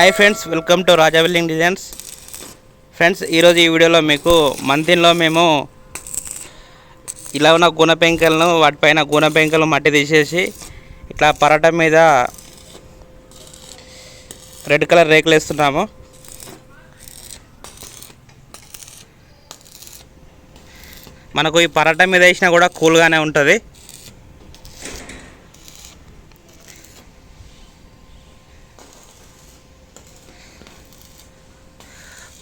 Hi friends welcome to Raja building designs friends ఈరోజు ఈ వీడియోలో మీకు మంతిన్లో మేము ఇలా ఉన్న గుణ పెంకలను వాటిపైన గుణ పెంకలు మట్టి తీసేసి ఇట్లా పరాటా మీద రెడ్ కలర్ రేకులు వేస్తున్నాము. మనకు ఈ పరాటా మీద వేసినా కూడా కూల్గానే ఉంటుంది.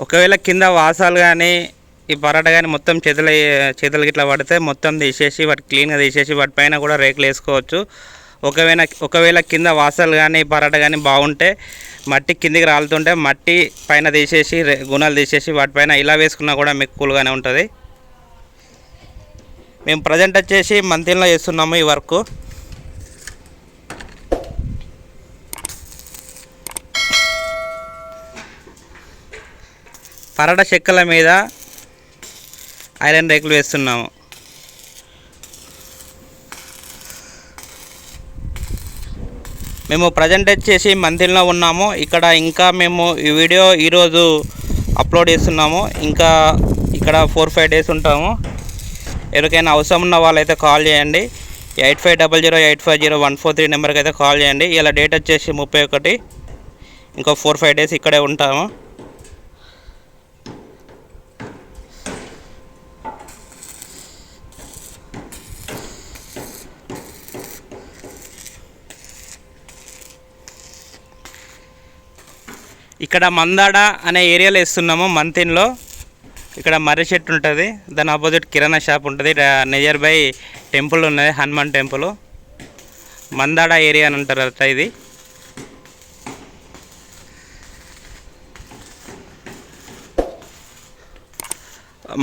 ఒకవేళ కింద వాసాలు కానీ ఈ పరాట కానీ మొత్తం చేతుల చేతులు గిట్లా పడితే మొత్తం తీసేసి వాటి క్లీన్గా తీసేసి వాటి పైన కూడా రేకులు వేసుకోవచ్చు. ఒకవేళ ఒకవేళ కింద వాసాలు కానీ పరాట కానీ బాగుంటే మట్టి కిందికి రాలుతుంటే మట్టి పైన తీసేసి రే- గుణాలు తీసేసి వాటిపైన ఇలా వేసుకున్నా కూడా మీకు కూల్గానే ఉంటుంది. మేము ప్రజెంట్ వచ్చేసి మంతిలో చేస్తున్నాము ఈ వర్క్. పరట చెక్కల మీద ఐరన్ రేకులు వేస్తున్నాము. మేము ప్రజెంట్ వచ్చేసి మందిర్లో ఉన్నాము. ఇక్కడ ఇంకా మేము ఈ వీడియో ఈరోజు అప్లోడ్ చేస్తున్నాము. ఇంకా ఇక్కడ ఫోర్ ఫైవ్ డేస్ ఉంటాము. ఎవరికైనా అవసరం ఉన్న వాళ్ళైతే కాల్ చేయండి. Eight five double zero eight five zero one four three నెంబర్కి అయితే కాల్ చేయండి. ఇలా డేట్ వచ్చేసి ముప్పై ఒకటి. ఇంకో ఫోర్ ఫైవ్ డేస్ ఇక్కడే ఉంటాము. ఇక్కడ మందాడ అనే ఏరియాలో వేస్తున్నాము మంతిన్లో. ఇక్కడ మర్రి చెట్టు ఉంటుంది దాని ఆపోజిట్ కిరాణా షాప్ ఉంటుంది. నియర్ బై టెంపుల్ ఉన్నది హనుమాన్ టెంపుల్ మందాడ ఏరియా అని అంటారు అట ఇది.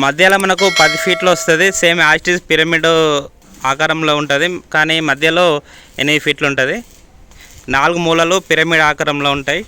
మధ్యలో మనకు పది ఫీట్లు వస్తుంది సేమ్ యాస్టిస్ పిరమిడ్ ఆకారంలో ఉంటుంది కానీ మధ్యలో ఎనిమిది ఫీట్లు ఉంటుంది. నాలుగు మూలలు పిరమిడ్ ఆకారంలో ఉంటాయి.